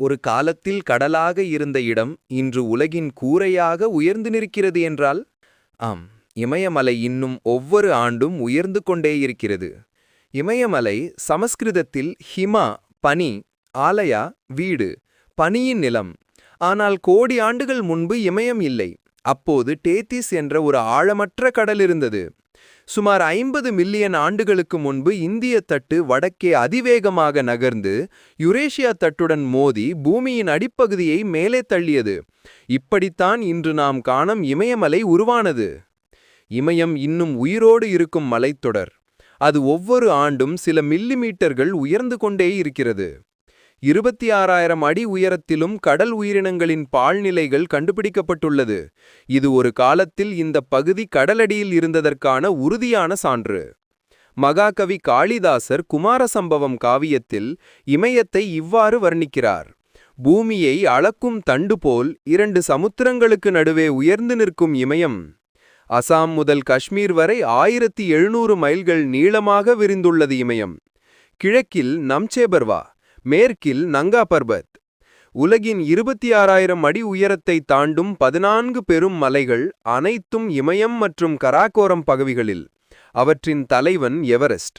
ஒரு காலத்தில் கடலாக இருந்த இடம் இன்று உலகின் கூரையாக உயர்ந்து நிற்கிறது என்றால் ஆம் இமயமலை இன்னும் ஒவ்வொரு ஆண்டும் உயர்ந்து கொண்டே இருக்கிறது. இமயமலை சமஸ்கிருதத்தில் ஹிமா பனி ஆலயா வீடு பனியின் நிலம். ஆனால் கோடி ஆண்டுகள் முன்பு இமயம் இல்லை. அப்போது டேத்திஸ் என்ற ஒரு ஆழமற்ற கடல் இருந்தது. சுமார் ஐம்பது மில்லியன் ஆண்டுகளுக்கு முன்பு இந்திய தட்டு வடக்கே அதிவேகமாக நகர்ந்து யுரேஷியா தட்டுடன் மோதி பூமியின் அடிப்பகுதியை மேலே தள்ளியது. இப்படித்தான் இன்று நாம் காணும் இமயமலை உருவானது. இமயம் இன்னும் உயிரோடு இருக்கும் மலைத்தொடர். அது ஒவ்வொரு ஆண்டும் சில மில்லிமீட்டர்கள் உயர்ந்து கொண்டே இருக்கிறது. இருபத்தி ஆறாயிரம் அடி உயரத்திலும் கடல் உயிரினங்களின் பால்நிலைகள் கண்டுபிடிக்கப்பட்டுள்ளது. இது ஒரு காலத்தில் இந்த பகுதி கடலடியில் இருந்ததற்கான உறுதியான சான்று. மகாகவி காளிதாசர் குமார சம்பவம் காவியத்தில் இமயத்தை இவ்வாறு வர்ணிக்கிறார். பூமியை அளக்கும் தண்டு போல் இரண்டு சமுத்திரங்களுக்கு நடுவே உயர்ந்து நிற்கும் இமயம். அசாம் முதல் காஷ்மீர் வரை ஆயிரத்தி எழுநூறு மைல்கள் நீளமாக விரிந்துள்ளது இமயம். கிழக்கில் நம்சேபர்வா மேற்கில் நங்கா பர்பத். உலகின் இருபத்தி ஆறாயிரம் அடி உயரத்தை தாண்டும் பதினான்கு பெரும் மலைகள் அனைத்தும் இமயம் மற்றும் கராக்கோரம் பகுதிகளில். அவற்றின் தலைவன் எவரெஸ்ட்.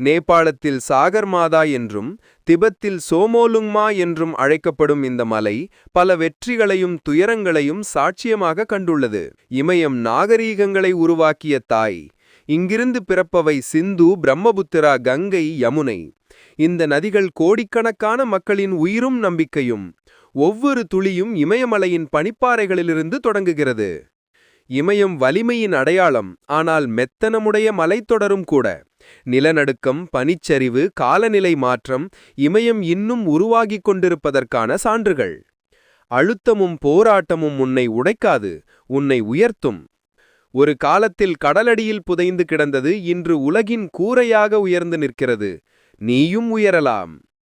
நேபாளத்தில் சாகர் மாதா என்றும் திபெத்தில் சோமோலுங்மா என்றும் அழைக்கப்படும் இந்த மலை பல வெற்றிகளையும் துயரங்களையும் சாட்சியமாக கண்டுள்ளது. இமயம் நாகரீகங்களை உருவாக்கிய தாய். இங்கிருந்து பிறப்பவை சிந்து பிரம்மபுத்திரா கங்கை யமுனை. இந்த நதிகள் கோடிக்கணக்கான மக்களின் உயிரும் நம்பிக்கையும் ஒவ்வொரு துளியும் இமயமலையின் பனிப்பாறைகளிலிருந்து தொடங்குகிறது. இமயம் வலிமையின் அடையாளம் ஆனால் மெத்தனமுடைய மலைத்தொடரும் கூட. நிலநடுக்கம் பனிச்சரிவு காலநிலை மாற்றம் இமயம் இன்னும் உருவாகிக் கொண்டிருப்பதற்கான சான்றுகள். அழுத்தமும் போராட்டமும் உன்னை உடைக்காது உன்னை உயர்த்தும். ஒரு காலத்தில் கடலடியில் புதைந்து கிடந்தது இன்று உலகின் கூரையாக உயர்ந்து நிற்கிறது. நீயும் உயரலாம்.